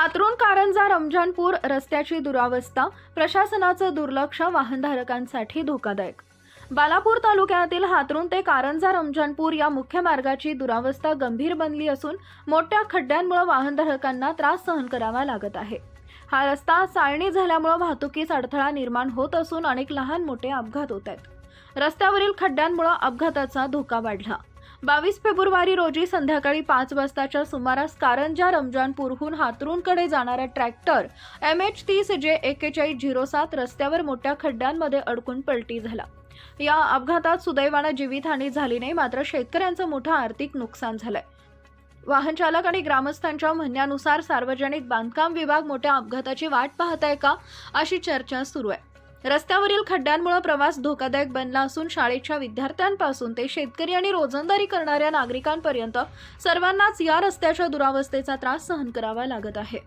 हातरून कारंजा रमजानपूर रस्त्याची दुरावस्था प्रशासनाचं दुर्लक्ष वाहनधारकांसाठी धोकादायक. बालापूर तालुक्यातील हातरून ते कारंजा रमजानपूर या मुख्य मार्गाची दुरावस्था गंभीर बनली असून मोठ्या खड्ड्यांमुळे वाहनधारकांना त्रास सहन करावा लागत आहे. हा रस्ता चाळणी झाल्यामुळे वाहतुकीस अडथळा निर्माण होत असून अनेक लहान मोठे अपघात होत आहेत. रस्त्यावरील खड्ड्यांमुळे अपघाताचा धोका वाढला. बावीस फेब्रुवारी रोजी संध्याकाळी पाच वाजताच्या सुमारास कारंजा रमजानपूरहून हातरूनकडे जाणारा ट्रॅक्टर एम एच तीस जे एकेचाळीस झिरो सात रस्त्यावर मोठ्या खड्ड्यांमध्ये अडकून पलटी झाला. या अपघातात सुदैवानं जीवितहानी झाली नाही मात्र शेतकऱ्यांचं मोठं आर्थिक नुकसान झालंय. वाहन चालक आणि ग्रामस्थांच्या म्हणण्यानुसार सार्वजनिक बांधकाम विभाग मोठ्या अपघाताची वाट पाहत आहे का अशी चर्चा सुरू आहे. रस्त्यावरील खड्ड्यांमुळे प्रवास धोकादायक बनला असून शाळेच्या विद्यार्थ्यांपासून ते शेतकरी आणि रोजंदारी करणाऱ्या नागरिकांपर्यंत सर्वांनाच या रस्त्याच्या दुरावस्थेचा त्रास सहन करावा लागत आहे.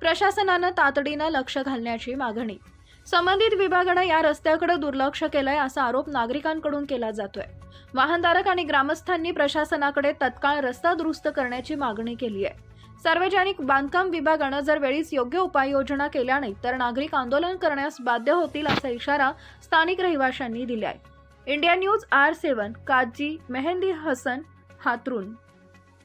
प्रशासनानं तातडीनं लक्ष घालण्याची मागणी. संबंधित विभागानं या रस्त्याकडे दुर्लक्ष केलंय असा आरोप नागरिकांकडून केला जातोय. वाहनधारक आणि ग्रामस्थांनी प्रशासनाकडे तत्काळ रस्ता दुरुस्त करण्याची मागणी केली आहे सार्वजनिक बांधकाम विभागानं जर वेळीच योग्य उपाययोजना केल्या नाही तर नागरिक आंदोलन करण्यास बाध्य होतील असा इशारा स्थानिक रहिवाशांनी दिला आहे India news R seven Kazi Mehndi Hasan हातरून.